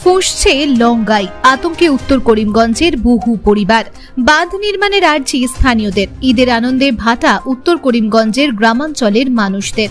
ফুঁসছে লঙ্গাই। আতঙ্কে উত্তর করিমগঞ্জের বহু পরিবার। বাঁধ নির্মাণের আর্জি স্থানীয়দের। ঈদের আনন্দে ভাটা উত্তর করিমগঞ্জের গ্রামাঞ্চলের মানুষদের।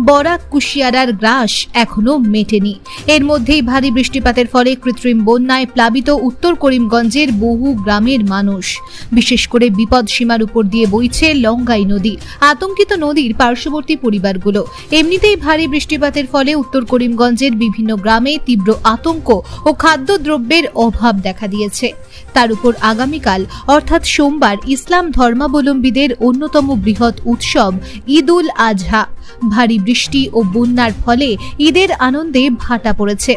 বরাক কুশিয়ারার গ্রাস এখনও মেটেনি। এর মধ্যেই ভারী বৃষ্টিপাতের ফলে কৃত্রিম বন্যায় প্লাবিত উত্তর করিমগঞ্জের বহু গ্রামের মানুষ। বিশেষ করে বিপদ সীমার উপর দিয়ে বইছে লঙ্গাই নদী। আতঙ্কিত নদীর পার্শ্ববর্তী পরিবারগুলো। এমনিতেই ভারী বৃষ্টিপাতের ফলে উত্তর করিমগঞ্জের বিভিন্ন গ্রামে তীব্র আতঙ্ক ও খাদ্যদ্রব্যের অভাব দেখা দিয়েছে। তার উপর আগামীকাল, অর্থাৎ সোমবার, ইসলাম ধর্মাবলম্বীদের অন্যতম বৃহৎ উৎসব ঈদ উল আজহা। ভারী বৃষ্টি ও বন্যার ফলে ঈদের আনন্দে ভাটা পড়েছে।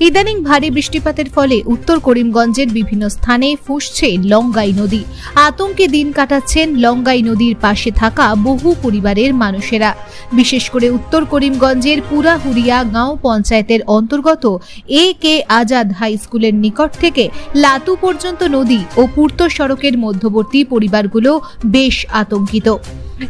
ইদানিং ভারী বৃষ্টিপাতের ফলে উত্তর করিমগঞ্জের বিভিন্ন স্থানে ফুসছে লঙ্গাই নদী। আতঙ্কে দিন কাটাচ্ছেন লঙ্গাই নদীর পাশে থাকা বহু পরিবারের মানুষেরা। বিশেষ করে উত্তর করিমগঞ্জের পুরাহুরিয়া গাঁও পঞ্চায়েতের অন্তর্গত এ কে আজাদ হাই স্কুলের নিকট থেকে লাতু পর্যন্ত নদী ও পূর্ত সড়কের মধ্যবর্তী পরিবারগুলো বেশ আতঙ্কিত।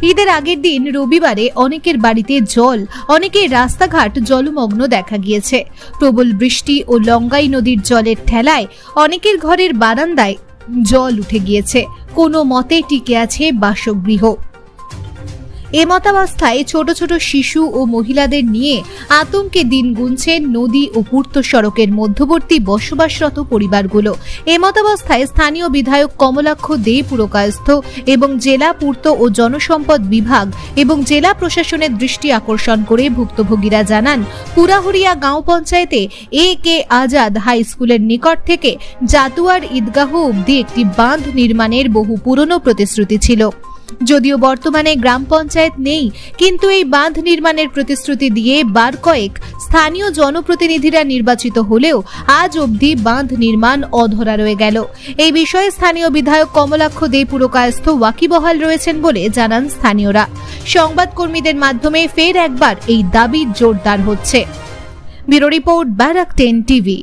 ঈদের আগের দিন রবিবারে অনেকের বাড়িতে জল, অনেকের রাস্তাঘাট জলমগ্ন দেখা গিয়েছে। প্রবল বৃষ্টি ও লঙ্গাই নদীর জলের ঠেলায় অনেকের ঘরের বারান্দায় জল উঠে গিয়েছে। কোনো মতে টিকে আছে বাসগৃহ। এমতাবস্থায় ছোট ছোট শিশু ও মহিলাদের নিয়ে আতঙ্কে দিন গুনছেন নদী ও পূর্ত সড়কের মধ্যবর্তী বসবাসরত পরিবারগুলো। এমতাবস্থায় স্থানীয় বিধায়ক কমলাক্ষ দে পুরকায়স্থ এবং জেলা পূর্ত ও জনসম্পদ বিভাগ এবং জেলা প্রশাসনের দৃষ্টি আকর্ষণ করে ভুক্তভোগীরা জানান, পুরাহরিয়া গাঁও পঞ্চায়েতে এ কে আজাদ হাই স্কুলের নিকট থেকে জাতুয়ার ঈদগাহ অবধি একটি বাঁধ নির্মাণের বহু পুরনো প্রতিশ্রুতি ছিল। যদিও বর্তমানে গ্রাম পঞ্চায়েত নেই, কিন্তু এই বাঁধ নির্মাণের প্রতিশ্রুতি দিয়ে বার কয়েক স্থানীয় জনপ্রতিনিধিরা নির্বাচিত হলেও আজ অবধি বাঁধ নির্মাণ অধরা রয়ে গেল। এই বিষয়ে স্থানীয় বিধায়ক কমলাক্ষ দে পুরকায়স্থ ওয়াকিবহাল রয়েছেন বলে জানান স্থানীয়রা। সংবাদকর্মীদের মাধ্যমে ফের একবার এই দাবি জোরদার হচ্ছে। Report barrack ten TV.